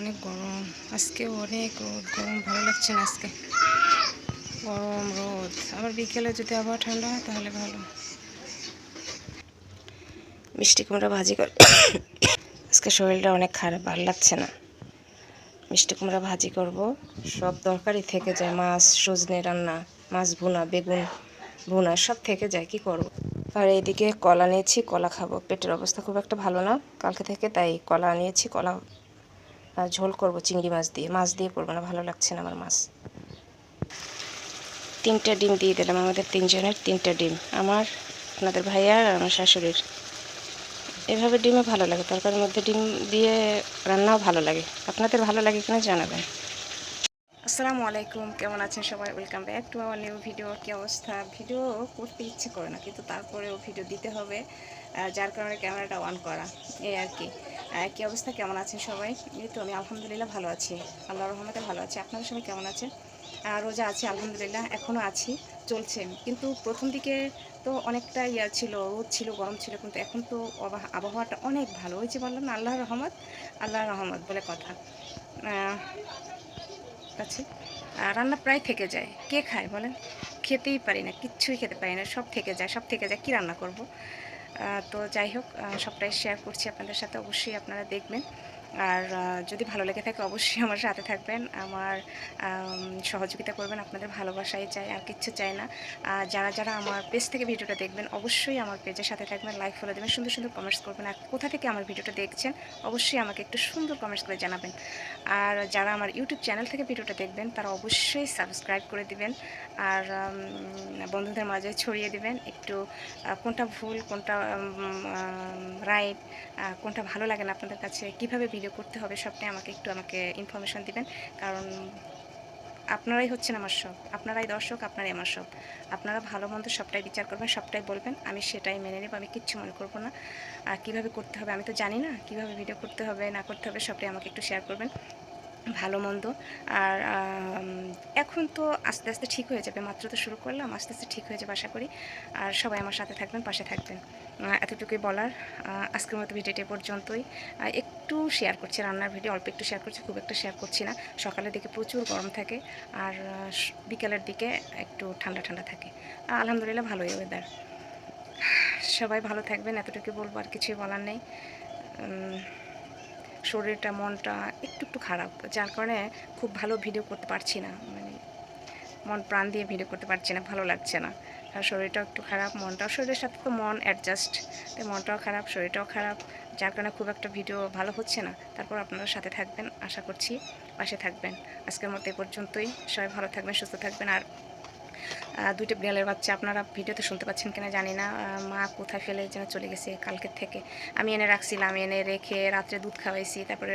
অনেক গরম। আজকে অনেক রোদ, গরম ভালো লাগছে না আজকে। গরম রোদ। আবার বিকেলে যদি আবার ঠান্ডা হয় তাহলে ভালো। মিষ্টি কুমড়া ভাজি করে আজকে শরীরটা অনেক খারাপ, ভালো লাগছে না। মিষ্টি কুমড়া ভাজি করব। সব তরকারি থেকে যায়, মাছ, সজনে রান্না, মাছ ভুনা, বেগুন ভুনা, সব থেকে যায়, কি করব? আর এইদিকে কলা নিয়েছি, কলা খাব। পেটের অবস্থা খুব একটা ভালো না। কালকে থেকে তাই কলা নিয়েছি, কলা ঝোল করব চিংড়ি মাছ দিয়ে। মাছ দিয়ে করব না, ভালো লাগছে না আমার মাছ। তিনটা ডিম দিয়ে দিলাম, আমাদের তিনজনের তিনটা ডিম। আমার, আপনাদের ভাইয়া আর আমার শাশুড়ির। এভাবে ডিমও ভালো লাগে, তরকারির মধ্যে ডিম দিয়ে রান্নাও ভালো লাগে। আপনাদের ভালো লাগে কিনা জানাবেন। আসসালামু আলাইকুম, কেমন আছেন সবাই? Welcome back to our new video কী অবস্থা? ভিডিও করতে ইচ্ছে করে না, কিন্তু তারপরেও ভিডিও দিতে হবে যার কারণে ক্যামেরাটা অন করা। এই আর কি। কী অবস্থা? কেমন আছেন সবাই? এই তো আমি আলহামদুলিল্লাহ ভালো আছি। আল্লাহ রহমতে ভালো আছি। আপনাদের সবাই কেমন আছেন? রোজা আছে, আলহামদুলিল্লাহ এখনও আছি, চলছে। কিন্তু প্রথম দিকে তো অনেকটা ইয়া ছিল, রোদ ছিল, গরম ছিল, কিন্তু এখন তো আবহাওয়াটা অনেক ভালো। ওই যে বললাম না, আল্লাহর রহমত আল্লাহর রহমত বলে কথা। আছে আর রান্না প্রায় থেকে যায়। কে খায় বলেন? খেতেই পারি না, কিচ্ছুই খেতে পারি না, সব থেকে যায়, সব থেকে যায়। কী রান্না করব? তো যাই হোক সবটাই শেয়ার করছি আপনাদের সাথে। অবশ্যই আপনারা দেখবেন। আর যদি ভালো লেগে থাকে অবশ্যই আমার সাথে থাকবেন। আমার সহযোগিতা করবেন, আপনাদের ভালোবাসাই চাই, আর কিচ্ছু চাই না। যারা যারা আমার পেজ থেকে ভিডিওটা দেখবেন, অবশ্যই আমার পেজের সাথে থাকবেন লাইক ফলো দেবেন, সুন্দর সুন্দর কমেন্টস করবেন। আর কোথা থেকে আমার ভিডিওটা দেখছেন, অবশ্যই আমাকে একটু সুন্দর কমেন্টস করে জানাবেন। আর যারা আমার ইউটিউব চ্যানেল থেকে ভিডিওটা দেখবেন, তারা অবশ্যই সাবস্ক্রাইব করে দিবেন। আর বন্ধুদের মাঝে ছড়িয়ে দিবেন। একটু কোনটা ভুল, কোনটা রাইট কোনটা ভালো লাগে না আপনাদের কাছে, কীভাবে ভিডিও করতে হবে সবটাই আমাকে একটু আমাকে ইনফরমেশান দিবেন। কারণ আপনারাই হচ্ছেন আমার সব। আপনারাই দর্শক, আপনারাই আমার সব। আপনারা ভালো মন্দ সবটাই বিচার করবেন, সবটাই বলবেন। আমি সেটাই মেনে নেব, আমি কিচ্ছু মনে করব না। আর কীভাবে করতে হবে আমি তো জানি না। কীভাবে ভিডিও করতে হবে, না করতে হবে সবটাই আমাকে একটু শেয়ার করবেন। ভালো, মন্দ। আর এখন তো আস্তে আস্তে ঠিক হয়ে যাবে। মাত্র তো শুরু করলাম, আস্তে আস্তে ঠিক হয়ে যাবে আশা করি। আর সবাই আমার সাথে থাকবেন, পাশে থাকবেন। এতটুকুই বলার। আজকের মতো ভিডিওটি পর্যন্তই। একটু শেয়ার করছি, রান্নার ভিডিও অল্প একটু শেয়ার করছি, খুব একটা শেয়ার করছি না। সকালের দিকে প্রচুর গরম থাকে। আর বিকেলের দিকে একটু ঠান্ডা ঠান্ডা থাকে। আলহামদুলিল্লাহ ভালোই ওয়েদার সবাই ভালো থাকবেন এতটুকু বলব, আর কিছুই বলার নেই। শরীরটা, মনটা একটু একটু খারাপ, যার কারণে খুব ভালো ভিডিও করতে পারছি না। মানে মন প্রাণ দিয়ে ভিডিও করতে পারছি না, ভালো লাগছে না। আর শরীরটাও একটু খারাপ, মনটাও, শরীরের সাথে তো মন অ্যাডজাস্ট তাই মনটাও খারাপ, শরীরটাও খারাপ, যার কারণে খুব একটা ভিডিও ভালো হচ্ছে না। তারপর আপনারা সাথে থাকবেন, আশা করছি পাশে থাকবেন। আজকের মতো এই পর্যন্তই, সবাই ভালো থাকবেন, সুস্থ থাকবেন, আর দুইটা বিড়ালের বাচ্চা, আপনারা ভিডিওতে শুনতে পাচ্ছেন কিনা জানি না। মা কোথায় ফেলে যেন চলে গেছে কালকের থেকে। আমি এনে রাখছিলাম, এনে রেখে রাত্রে দুধ খাওয়াইছি, তারপরে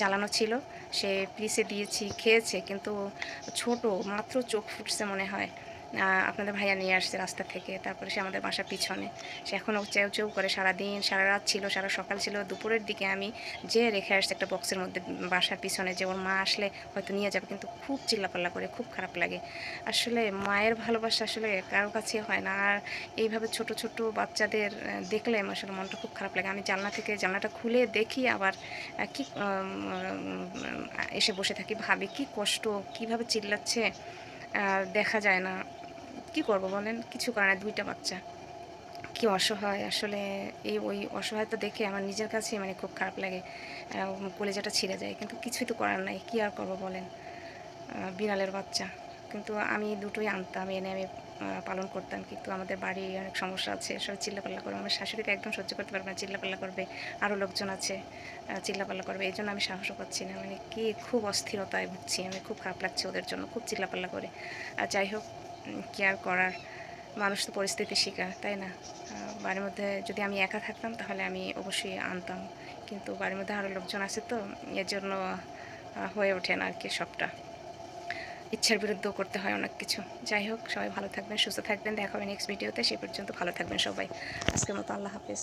জ্বালানো ছিল। সে পিসে দিয়েছি, খেয়েছে, কিন্তু ছোট, মাত্র চোখ ফুটছে মনে হয়। আপনাদের ভাইয়া নিয়ে আসছে রাস্তা থেকে, তারপরে সে আমাদের বাসার পিছনে। সে এখনও চেউ চেউ করে সারাদিন, সারা রাত ছিল, সারা সকাল ছিল। দুপুরের দিকে আমি যে রেখে আসছে একটা বক্সের মধ্যে বাসার পিছনে, যে ওর মা আসলে হয়তো নিয়ে যাবে, কিন্তু খুব চিল্লাপাল্লা করে, খুব খারাপ লাগে। আসলে মায়ের ভালোবাসা আসলে কারও কাছে হয় না। আর এইভাবে ছোট ছোট বাচ্চাদের দেখলে আসলে মনটা খুব খারাপ লাগে। আমি জানলা থেকে জানলাটা খুলে দেখি আবার কি এসে বসে থাকি, ভাবি কি কষ্ট, কীভাবে চিল্লাচ্ছে দেখা যায় না। কি করব বলেন? কিছু করে না, দুইটা বাচ্চা। কি অসহায়, আসলে এই ওই অসহায়তা দেখে আমার নিজের কাছে মানে খুব খারাপ লাগে। কলেজাটা ছিঁড়ে যায়, কিন্তু কিছুই তো করার নাই, কি আর করব বলেন? বিড়ালের বাচ্চা। কিন্তু আমি দুটোই আনতাম, এনে আমি পালন করতাম, কিন্তু আমাদের বাড়ি অনেক সমস্যা আছে, সবাই চিল্লাপাল্লা করবে আমার শাশুড়িকে একদম সহ্য করতে পারবে না, চিল্লাপাল্লা করবে। আরও লোকজন আছে চিল্লাপাল্লা করবে। এই জন্য আমি সাহসও পাচ্ছি না। মানে কি খুব অস্থিরতায় ভুগছি, আমি খুব খারাপ লাগছে ওদের জন্য, খুব চিল্লাপাল্লা করে। আর যাই হোক কি আর করার? মানুষ তো পরিস্থিতির শিকার, তাই না? বাড়ির মধ্যে যদি আমি একা থাকতাম, তাহলে আমি অবশ্যই আনতাম। কিন্তু বাড়ির মধ্যে আরও লোকজন আছে তো, এর জন্য হয়ে ওঠে না আর কি সবটা। ইচ্ছার বিরুদ্ধেও করতে হয় অনেক কিছু। যাই হোক, সবাই ভালো থাকবেন, সুস্থ থাকবেন। দেখা হবে নেক্সট ভিডিওতে সেই পর্যন্ত ভালো থাকবেন সবাই। আজকের মতো আল্লাহ হাফেজ।